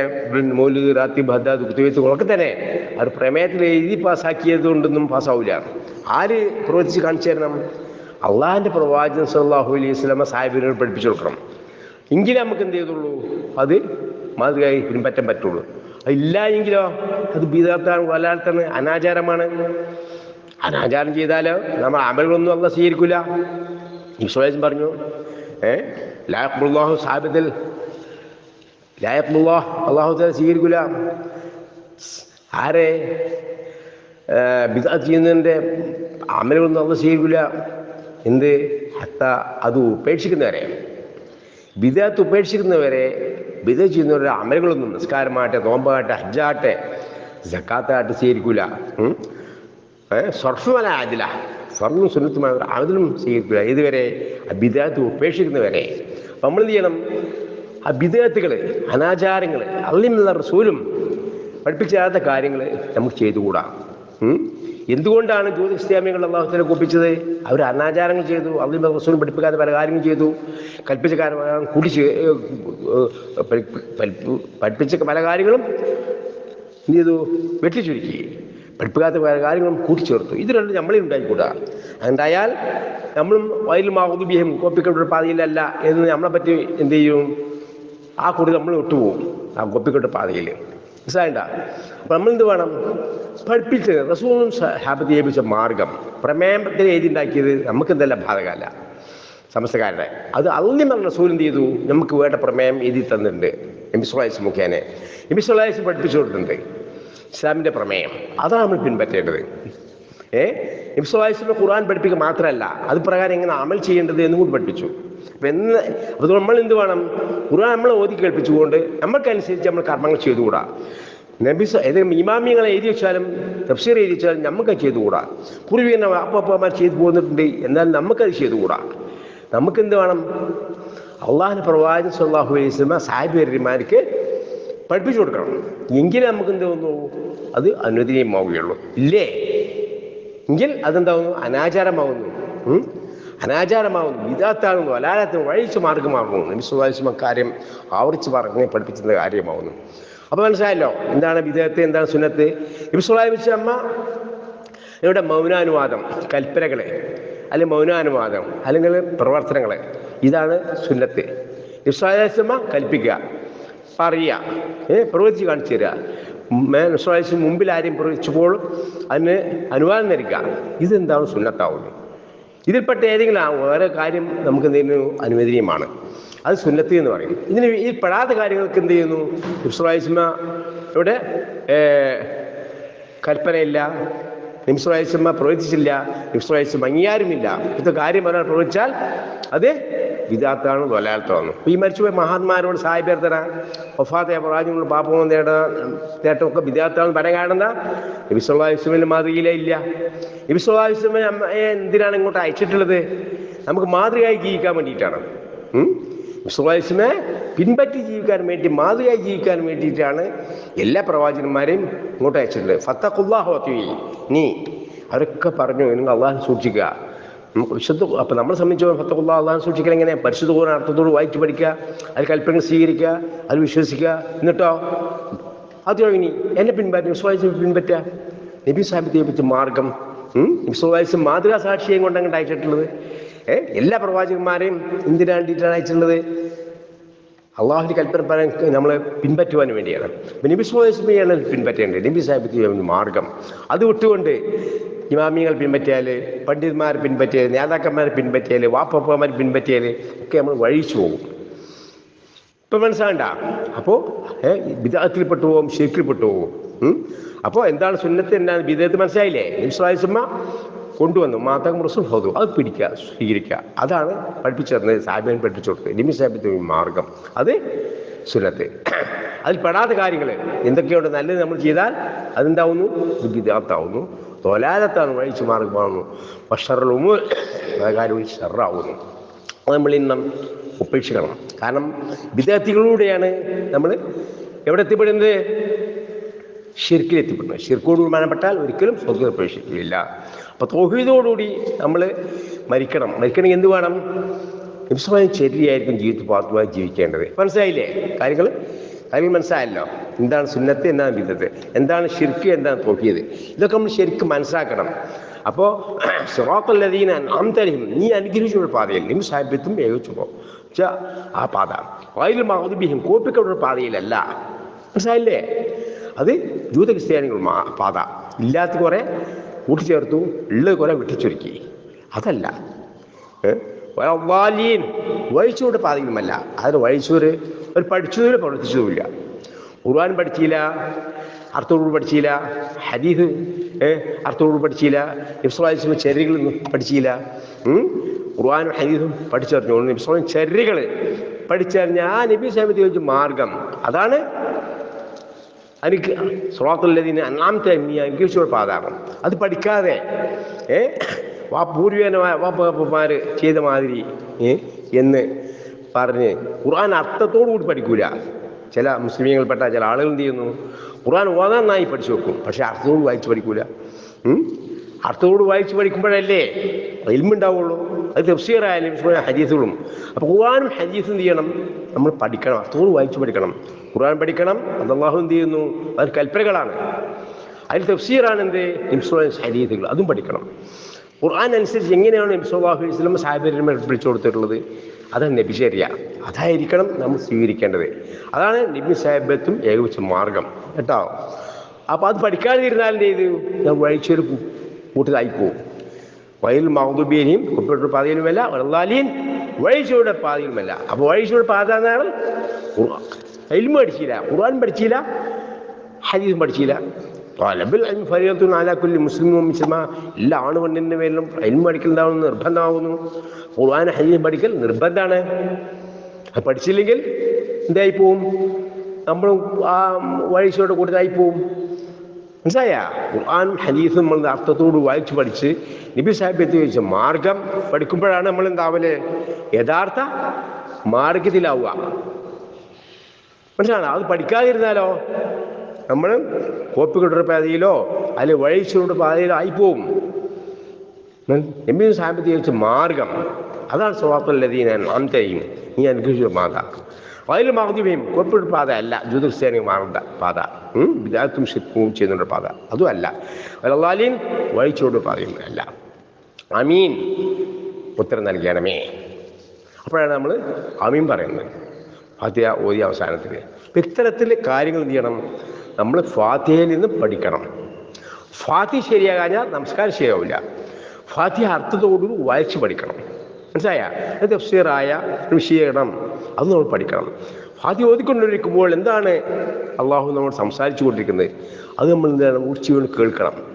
മൗലിക റാത്തി ബദ്ദാദ് കുത്തിവെത്തുകളൊക്കെ തന്നെ അവർ പ്രമേയത്തിൽ എഴുതി പാസ്സാക്കിയത് കൊണ്ടൊന്നും പാസ്സാവില്ല ആര് പ്രവർത്തിച്ച് കാണിച്ചു തരണം? അള്ളാഹിന്റെ പ്രവാചകൻ സല്ലാഹു അലൈഹി സ്വലമ സാഹിബിനോട് പഠിപ്പിച്ചു കൊടുക്കണം. എങ്കിലേ നമുക്ക് എന്ത് ചെയ്തുള്ളൂ? അത് മാതൃകയായി പിൻപറ്റാൻ പറ്റുള്ളൂ. ഇല്ല എങ്കിലോ അത് ബീതാത്താണ് വല്ലാത്താണ് അനാചാരമാണ്. അനാചാരം ചെയ്താലോ? നമ്മൾ അമലുകളൊന്നും അല്ല സ്വീകരിക്കില്ല വിശ്വാസം പറഞ്ഞു ഏഹ് ലാഹു സാബിത്തിൽ ലായക്കുല്ലാഹ് അള്ളാഹു താല സ്വീകരിക്കില്ല ആരെ? ചെയ്യുന്നതിന്റെ അമലുകളൊന്നും അത് സ്വീകരിക്കില്ല എന്ത്? ഹത്ത അത് ഉപേക്ഷിക്കുന്നവരെ. ബിദാത്ത് ഉപേക്ഷിക്കുന്നവരെ ബിദ ചെയ്യുന്നവരുടെ അമലുകളൊന്നും നിസ്കാരമാകട്ടെ നോമ്പാകട്ടെ ഹജ്ജാകട്ടെ ജക്കാത്തായിട്ട് സ്വീകരിക്കില്ല സ്വർഫമല ആദില. ഫർന്നും സുന്നത്തുമായ അതിലും സ്വീകരിക്കില്ല ഇതുവരെ ബിദാത്ത് ഉപേക്ഷിക്കുന്നവരെ. നമ്മൾ എന്ത് ചെയ്യണം? ആ ബിദാത്തുകൾ അനാചാരങ്ങൾ അള്ളിമുള്ള റസൂലും പഠിപ്പിച്ചാത്ത കാര്യങ്ങൾ നമുക്ക് ചെയ്തുകൂടാ? എന്തുകൊണ്ടാണ് ജ്യോതി ഇസ്ലാമികൾ അള്ളാഹുത്തിനെ കുപ്പിച്ചത് അവർ അനാചാരങ്ങൾ ചെയ്തു അള്ളി റസൂലും പഠിപ്പിക്കാത്ത പല കാര്യങ്ങൾ ചെയ്തു. കൽപ്പിച്ച കാര്യം കൂടി ചെ- ഏ, ഏ, പഠിപ്പി- പഠിപ്പി- പഠിപ്പിച്ച പല കാര്യങ്ങളും എന്ത് ചെയ്തു? വെട്ടിച്ചുരുക്കി. പഠിപ്പിക്കാത്ത പല കാര്യങ്ങളും കൂട്ടിച്ചേർത്തു ഇത് രണ്ടും നമ്മളിൽ ഉണ്ടായിക്കൂടാ. അതുണ്ടായാൽ നമ്മളും വയലും മാകുബിയും കോപ്പിക്കൊണ്ട പാതയിലല്ല എന്ന് നമ്മളെ പറ്റി എന്ത് ചെയ്യും? ആ കൂടി നമ്മൾ വിട്ടുപോകും ആ കോപ്പിക്കൊണ്ട പാതയിൽ. മനസ്സിലായണ്ട? അപ്പം നമ്മൾ എന്ത് വേണം? പഠിപ്പിച്ച് റസൂലും ഹാബത്ത് ചെയ്യിപ്പിച്ച മാർഗം. പ്രമേയത്തിന് എഴുതി ഉണ്ടാക്കിയത് നമുക്ക് എന്തല്ല ബാധകമല്ല. സമസ്തക്കാരുടെ. അത് പറഞ്ഞ റസൂൽ എന്ത് ചെയ്തു? നമുക്ക് വേണ്ട പ്രമേയം എഴുതി തന്നിട്ടുണ്ട്. എമിസ്വലായിസ് മുഖേനെ. എമിസ്വലായിസ് പഠിപ്പിച്ചു കൊടുത്തിട്ടുണ്ട്. ഇസ്ലാമിന്റെ പ്രമേയം. അതാണ് നമ്മൾ പിൻപറ്റേണ്ടത്. ഏ? ഇബ്സുവായിസിന്റെ ഖുർആൻ പഠിപ്പിക്കുക മാത്രമല്ല അത് പ്രകാരം എങ്ങനെ അമൽ ചെയ്യേണ്ടത് എന്നും കൂടി പഠിപ്പിച്ചു. അപ്പം എന്ന് നമ്മൾ എന്ത് വേണം? ഖുർആൻ നമ്മളെ ഓതി കേൾപ്പിച്ചുകൊണ്ട് നമ്മൾക്കനുസരിച്ച് നമ്മൾ കർമ്മങ്ങൾ ചെയ്തുകൂടാ. നബിസ് ഏതെങ്കിലും ഇമാമിയങ്ങളെ എഴുതി വെച്ചാലും തഫ്സീർ എഴുതി വെച്ചാലും നമുക്ക് ചെയ്തുകൂടാ. പൂർവീകന അപ്പമാർ ചെയ്തു പോന്നിട്ടുണ്ട് എന്നാൽ നമുക്കത് ചെയ്തുകൂടാ. നമുക്കെന്ത് വേണം? അള്ളാഹിന് പ്രവാചകൻ സല്ലാഹു അലൈഹി സ്വലമ സാഹിബിമാർക്ക് പഠിപ്പിച്ചു കൊടുക്കണം. എങ്കിലേ നമുക്ക് എന്ത് തോന്നുന്നു? അത് അനുവദനീയമാവുകയുള്ളൂ ഇല്ലേ? എങ്കിൽ അതെന്താവുന്നു? അനാചാരമാവുന്നു. ഉം? വിധാത്താകുന്നു അലാലത്തിന് വഴിച്ച് മാർഗമാകുന്നു. നിമിഷം കാര്യം ആവർത്തിച്ച് പറഞ്ഞ് പഠിപ്പിച്ചിരുന്ന കാര്യമാകുന്നു അപ്പോൾ മനസ്സിലായല്ലോ എന്താണ് വിദേഹത്തെ എന്താണ് സുന്നത്ത്? നബിസ്വലാസ്മ അമ്മ ഇവിടെ മൗനാനുവാദം കൽപ്പനകളെ അല്ലെങ്കിൽ മൗനാനുവാദം അല്ലെങ്കിൽ പ്രവർത്തനങ്ങൾ ഇതാണ് സുന്നത്ത്. നബിസ്വലാസ്മ കൽപ്പിക്കുക പറയുക ഏ പ്രവൃത്തി കാണിച്ചു തരിക. മനസ്സാഴ്ച മുമ്പിൽ ആരെയും പ്രവചിച്ചപ്പോൾ അതിന് അനുവാദം നൽകുക. ഇതെന്താണ് സുന്നത്താവുന്നു? ഇതിൽപ്പെട്ട ഏതെങ്കിലും വേറെ കാര്യം നമുക്ക് എന്തെങ്കിലും അനുവദനീയമാണ്. അത് സുന്നത്തി എന്ന് പറയും. ഇതിന് ഈ പെടാത്ത കാര്യങ്ങൾക്ക് എന്ത് ചെയ്യുന്നു? ഇവിടെ കൽപ്പനയില്ല. നിംസ്രായിസ്മ പ്രവചിച്ചില്ല. നിംസ്രായിസ്മ അംഗീകാരമില്ല. ഇത് കാര്യം ഒരാൾ പ്രവചിച്ചാൽ അത് വിദാത്താണ് വലാലത്താണ് ഈ മരിച്ചുപോയ മഹാത്മാരോട് സാഹിബേർത്തന ഒഫാത്തെ പ്രാജ്യങ്ങൾ പാപവും നേട നേട്ടമൊക്കെ വിദാത്താണ് പറയാൻ കാണുന്ന നബിസ്വല്ലാസ്മിന്റെ മാതൃകയിലേ ഇല്ല. നബിസ്വല്ലാസ്മിനെ അമ്മയെ എന്തിനാണ് ഇങ്ങോട്ട് അയച്ചിട്ടുള്ളത്? നമുക്ക് മാതൃകയായി ജീവിക്കാൻ വേണ്ടിയിട്ടാണ്. വിശ്വാസിനെ പിൻപറ്റി ജീവിക്കാൻ വേണ്ടി മാതൃകയായി ജീവിക്കാൻ വേണ്ടിയിട്ടാണ് എല്ലാ പ്രവാചകന്മാരെയും ഇങ്ങോട്ട് അയച്ചിട്ടുള്ളത്. ഫത്തഖുല്ലാഹു നീ അവരൊക്കെ പറഞ്ഞു നിങ്ങൾ അള്ളാഹ് സൂക്ഷിക്കുക. നമുക്ക് വിശുദ്ധ അപ്പം നമ്മളെ സംബന്ധിച്ച് ഫത്തഖുല്ലാ അള്ളാഹ് സൂക്ഷിക്കാൻ എങ്ങനെ? പരിശുദ്ധ കൂടാൻ അർത്ഥത്തോട് വായിച്ചു പഠിക്കുക അത് കൽപ്പനകൾ സ്വീകരിക്കുക അത് വിശ്വസിക്കുക. എന്നിട്ടോ? അത് ഇനി എന്നെ പിൻപറ്റി വിശ്വാസം പിൻപറ്റുക നബി സാഹിബത്തെ പറ്റി മാർഗം വിശ്വാസം മാതൃകാ സാക്ഷിയും കൊണ്ട് അങ്ങോട്ട് അയച്ചിട്ടുള്ളത്. ഏ? എല്ലാ പ്രവാചകന്മാരെയും എന്തിനാ വേണ്ടിയിട്ടാണ് അയച്ചിട്ടുള്ളത്? അള്ളാഹുവിന്റെ കൽപ്പന പറയാൻ നമ്മളെ പിൻപറ്റുവാൻ വേണ്ടിയാണ്. നബി സ്വാസ്മിയാണ് പിൻപറ്റേണ്ടത്. നബി സാഹിബത്തിന് മാർഗം. അത് വിട്ടുകൊണ്ട് ഇമാമിയങ്ങൾ പിൻപറ്റിയാൽ പണ്ഡിതന്മാർ പിൻപറ്റിയാൽ നേതാക്കന്മാർ പിൻപറ്റിയാൽ വാപ്പപ്പന്മാർ പിൻപറ്റിയാൽ ഒക്കെ നമ്മൾ വഴിച്ചു പോകും. ഇപ്പം മനസ്സിലാണ്ട അപ്പോൾ വിധത്തിൽപ്പെട്ടു പോകും ശരിക്കിൽപ്പെട്ടു പോകും. അപ്പോൾ എന്താണ് സുന്നത്ത് എന്താണ് വിദേഹത്ത് മനസ്സിലായില്ലേ? നിസ്വായസമ്മ കൊണ്ടുവന്നു. മാതാ മുറസും ഹോതു അത് പിടിക്കുക സ്വീകരിക്കുക. അതാണ് പഠിപ്പിച്ചു തന്നത് സാഹിബിനെ പഠിപ്പിച്ചു കൊടുത്തത്. നിമി സാഹിബത്തിന് മാർഗം. അത് സുന്നത്ത്. അതിൽ പെടാത്ത കാര്യങ്ങൾ എന്തൊക്കെയുണ്ട്? നല്ലത് നമ്മൾ ചെയ്താൽ അതെന്താവുന്നു? ഇത് വിദാത്താവുന്നു തൊലാലത്താണ് വഴിച്ചു മാർഗമാകുന്നു പോകുന്നു ഉമു കാര്യം ഷെറാവുന്നു അത് നമ്മൾ ഇന്നും ഉപേക്ഷിക്കണം. കാരണം വിദ്യാർത്ഥികളിലൂടെയാണ് നമ്മൾ എവിടെ എത്തിപ്പെടുന്നത്? ഷിർക്കിൽ എത്തിപ്പെടുന്നത്. ഷിർക്കോട് ബഹുമാനപ്പെട്ടാൽ ഒരിക്കലും സ്വർഗം പ്രവേശിക്കില്ല അപ്പോൾ തോഹീദോടുകൂടി നമ്മൾ മരിക്കണം. മരിക്കണമെങ്കിൽ എന്ത് വേണം? നിമിഷമായ ശരിയായിരിക്കും ജീവിതത്തിൽ പാത്തുമായി ജീവിക്കേണ്ടത്. മനസ്സിലായില്ലേ? കാര്യങ്ങൾ? കാര്യങ്ങൾ മനസ്സിലായല്ലോ? എന്താണ് സുന്നത്ത് എന്താണ് വിധത്ത് എന്താണ് ശിർക്ക് എന്താണ് തോക്കിയത് ഇതൊക്കെ നമ്മൾ ശരിക്കും മനസ്സിലാക്കണം. അപ്പോൾ സിറാത്തല്ലതീന തരും നീ അനുഗ്രഹിച്ചുള്ള പാതയിൽ നിം സാഹിബ്യത്തും ഏകച്ചു പോകും ആ പാത. വയലിൽ മാതുബിയും കോപ്പിക്കവിടെ പാതയിലല്ല. മനസ്സിലായില്ലേ? അത് ജൂത ക്രിസ്ത്യാനികൾ പാത. ഇല്ലാത്ത കുറേ കൂട്ടിച്ചേർത്തു ഉള്ളത് കുറേ വെട്ടിച്ചുരുക്കി. അതല്ല. വഴിച്ചൂടെ പാതയുമല്ല അതിന് വഴിച്ചൂര് ഒരു പഠിച്ചതുമില്ല പ്രവർത്തിച്ചതുമില്ല. ഖുർആൻ പഠിച്ചില്ല അർത്ഥോട് പഠിച്ചില്ല ഹദീസ് അർത്ഥോട് പഠിച്ചില്ല ഇബ്സ്ലാസ്മ ചെറികൾ പഠിച്ചില്ല? ഖുർആനും ഹദീസും പഠിച്ചറിഞ്ഞു. ഇബ്സ്ലാം ചെറികൾ പഠിച്ചറിഞ്ഞ ആ നബി സാഹിബ് ചോദിച്ച മാർഗം അതാണ്. എനിക്ക് സ്വാത്തുള്ളതിന് അന്നാമത്തെ അംഗീകരിച്ചുള്ള പാതാകം അത് പഠിക്കാതെ ഏ വാ പൂർവീകനമായ വാപ്പമാർ ചെയ്ത മാതിരി എന്ന് പറഞ്ഞ് ഖുർആൻ അർത്ഥത്തോടു കൂടി പഠിക്കൂല. ചില മുസ്ലിമീങ്ങൾപ്പെട്ട ചില ആളുകൾ എന്ത് ചെയ്യുന്നു? ഖുർആൻ ഓതാൻ നന്നായി പഠിച്ചു വെക്കും. പക്ഷെ അർത്ഥത്തോട് വായിച്ച് പഠിക്കൂല? അർത്ഥത്തോട് വായിച്ച് പഠിക്കുമ്പോഴല്ലേ ഇൽമുണ്ടാവുള്ളൂ അത് തഫ്സീറായാലും ഹദീസുകളും. അപ്പോൾ ഖുർആാനും ഹദീസും എന്ത് ചെയ്യണം? നമ്മൾ പഠിക്കണം. അർത്ഥത്തോട് വായിച്ച് പഠിക്കണം. ഖുർആൻ പഠിക്കണം. അതല്ലാഹു എന്ത് ചെയ്യുന്നു? അത് കൽപ്പനകളാണ്. അതിൽ തഫ്സീറാണ് എന്ത്? ഇംസുലൻസ് ഹദീസുകൾ. അതും പഠിക്കണം. ഖുർആൻ അനുസരിച്ച് എങ്ങനെയാണ് ഇംസുല്ലാഹു ഇസ്ലാം സാഹചര്യം പിടിച്ചു കൊടുത്തിട്ടുള്ളത്? അതാണ് നബിചര്യ. അതായിരിക്കണം നമ്മൾ സ്വീകരിക്കേണ്ടത്. അതാണ് നബി സാഹിബത്തും ഏകോപിച്ച മാർഗം. കേട്ടോ? അപ്പോൾ അത് പഠിക്കാതിരുന്നാൽ എന്ത് ചെയ്തു? ഞാൻ വഴിച്ചൊരു കൂട്ടതായി പോകും വയൽ മഹദുബീനിയും കുപ്പിയുടെ പാതയിലുമല്ല വെള്ളാലിയും വഴിച്ചയുടെ പാതയിലുമല്ല. അപ്പോൾ വഴിച്ചയുടെ പാത എന്നാണ് എൽമ പഠിച്ചില്ല ഖുർആൻ പഠിച്ചില്ല ഹദീസും പഠിച്ചില്ല. തൊലബിൽ ഫരീദത്തുൻ അലാ കുല്ലി മുസ്ലിമും മുസ്ലിമ എല്ലാ ആണ് പെണ്ണിന്റെ മേലും പഠിക്കൽ ഉണ്ടാവുന്നു നിർബന്ധമാകുന്നു ഖുർആൻ ഹദീസ് പഠിക്കൽ നിർബന്ധമാണ് പഠിച്ചില്ലെങ്കിൽ എന്തായി പോവും നമ്മൾ ആ വഴിച്ചോട് കൂടുതലായി പോവും മനസ്സിലായ? ഖുർആൻ ഹദീസും നമ്മൾ അർത്ഥത്തോട് വായിച്ച് പഠിച്ച് നബി സാഹിബ് എത്തി വെച്ച മാർഗം പഠിക്കുമ്പോഴാണ് നമ്മൾ എന്താവൽ യഥാർത്ഥ മാർഗത്തിലാവുക. മനസ്സിലാണ്? അത് പഠിക്കാതിരുന്നാലോ? നമ്മൾ കോപ്പികളുടെ പാതയിലോ അല്ലെ വഴിച്ചുകൊണ്ട് പാതയിലോ ആയിപ്പോവും. നബി സാഹിബ് വെച്ച് മാർഗം. അതാണ് സ്വാർത്ഥല്ലതീന നാം ചെയ്യും നീ അനുഗ്രഹിച്ച മാത അതിൽ മഹദുബയും കോപ്പിയുടെ പാത അല്ല. ജ്യോതിസേന മാറുന്ന പാത. വിദ്യാർത്ഥി ഷിപ്പും ചെയ്യുന്ന പാത. അതും അല്ല. അല്ലാലീൻ വഴിച്ചുകൊണ്ട് പാതയും അല്ല. അമീൻ. ഉത്തരം നൽകണമേ. അപ്പോഴാണ് നമ്മൾ അമീൻ പറയുന്നത്. ഫാത്തിഹ ഓരി അവസാനത്തിൽ ഇത്തരത്തിൽ കാര്യങ്ങൾ എന്ത് ചെയ്യണം? നമ്മൾ ഫാത്തിഹയിൽ നിന്ന് പഠിക്കണം. ഫാത്തി ശരിയാകാഞ്ഞാൽ നമസ്കാരം ശരിയാവില്ല. ഫാത്തിഹ അർത്ഥത്തോടുകൂടി വായിച്ച് പഠിക്കണം. മനസ്സിലായ? തഫ്സീറായ വിഷയണം അത് നമ്മൾ പഠിക്കണം. ഫാത്തി ഓതിക്കൊണ്ടിരിക്കുമ്പോൾ എന്താണ് അള്ളാഹു നമ്മൾ സംസാരിച്ചു കൊണ്ടിരിക്കുന്നത്? അത് നമ്മൾ എന്താണ് ഉച്ചി കൊണ്ട് കേൾക്കണം?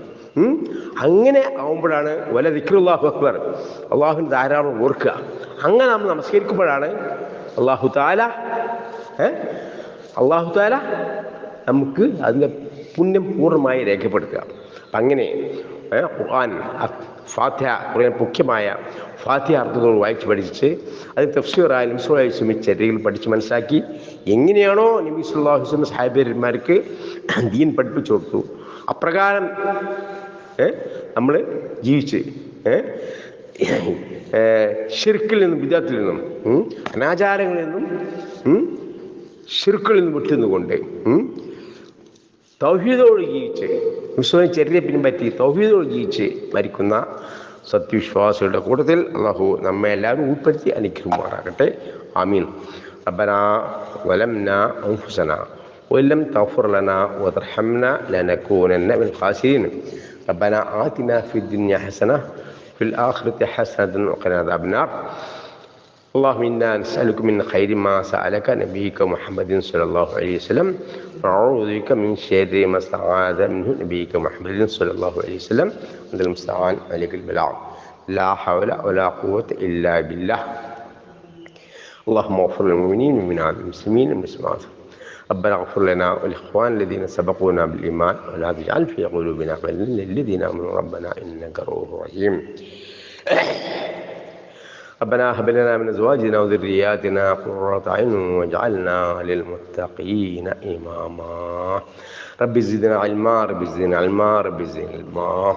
അങ്ങനെ ആവുമ്പോഴാണ് വല ദിക്കുള്ളാഹു അക്ബർ. അള്ളാഹുവിന് ധാരാളം ഓർക്കുക. അങ്ങനെ നമ്മൾ നമസ്കരിക്കുമ്പോഴാണ് അള്ളാഹു താല അള്ളാഹു താല നമുക്ക് അതിന്റെ പുണ്യം പൂർണമായി രേഖപ്പെടുത്തുക. അപ്പം അങ്ങനെ ഖുർആൻ ഫാത്തിഹ ഖുർആൻ മുഖ്യമായ ഫാത്യ അർത്ഥത്തോട് വായിച്ച് പഠിച്ച് അത് തഫ്സീറായാലും സുഹായിസും ചര്യകൾ പഠിച്ച് മനസ്സിലാക്കി എങ്ങനെയാണോ നബി സുല്ലാഹു വസ്ലം സാഹിബന്മാർക്ക് ദീൻ പഠിപ്പിച്ചു കൊടുത്തു. അപ്രകാരം നമ്മൾ ജീവിച്ച് ഷിർക്കിൽ നിന്നും വിദ്യാർത്ഥിയിൽ നിന്നും അനാചാരങ്ങളിൽ നിന്നും ഷിർക്കിൽ നിന്നും വിട്ടുനിന്നുകൊണ്ട് തൗഹീദോട് ജീവിച്ച് മുസ്ലിം ചെറിയ പിൻപറ്റി തൗഹീദോട് ജീവിച്ച് മരിക്കുന്ന സത്യവിശ്വാസികളുടെ കൂട്ടത്തിൽ അള്ളാഹു നമ്മെ എല്ലാവരും ഉൾപ്പെടുത്തി അനുഗ്രഹമാറാകട്ടെ ആമീൻ ربنا ظلمنا أنفسنا وإن لم تغفر لنا وترحمنا لنكونن من الخاسرين ربنا آتنا في الدنيا حسنة في الآخرة حسنة وقنا عذاب النار اللهم إنا نسألك من خير ما سألك نبيك محمد صلى الله عليه وسلم. ونعوذ بك من شر ما استعاذ منه نبيك محمد صلى الله عليه وسلم. أنت المستعان عليك البلاغ. لا حول ولا قوة إلا بالله. اللهم اغفر للمؤمنين والمؤمنات المسلمين والمسلمات ربنا اغفر لنا والإخوان الذين سبقونا بالإيمان ولا تجعل في قلوبنا غلا للذين آمنوا. ربنا إنك رؤوف رحيم. ربنا هب لنا من أزواجنا وذرياتنا قرة اعين واجعلنا للمتقين إماما. رب زدنا علما رب زدنا علما رب زدنا علما.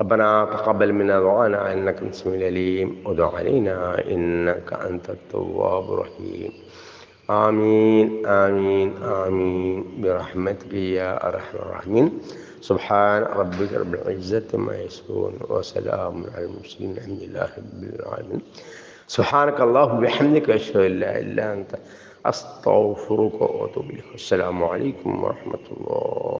ربنا تقبل منا دعانا إنك أنت السميع العليم. ودع علينا إنك أنت التواب الرحيم. آمين آمين آمين. برحمتك يا أرحم الراحمين. سبحان ربك رب العزة ما يصفون وسلام على المرسلين الحمد لله رب العالمين. سبحانك اللهم وبحمدك أشهد أن لا إله إلا أنت أستغفرك وأتوب إليك. السلام عليكم ورحمة الله.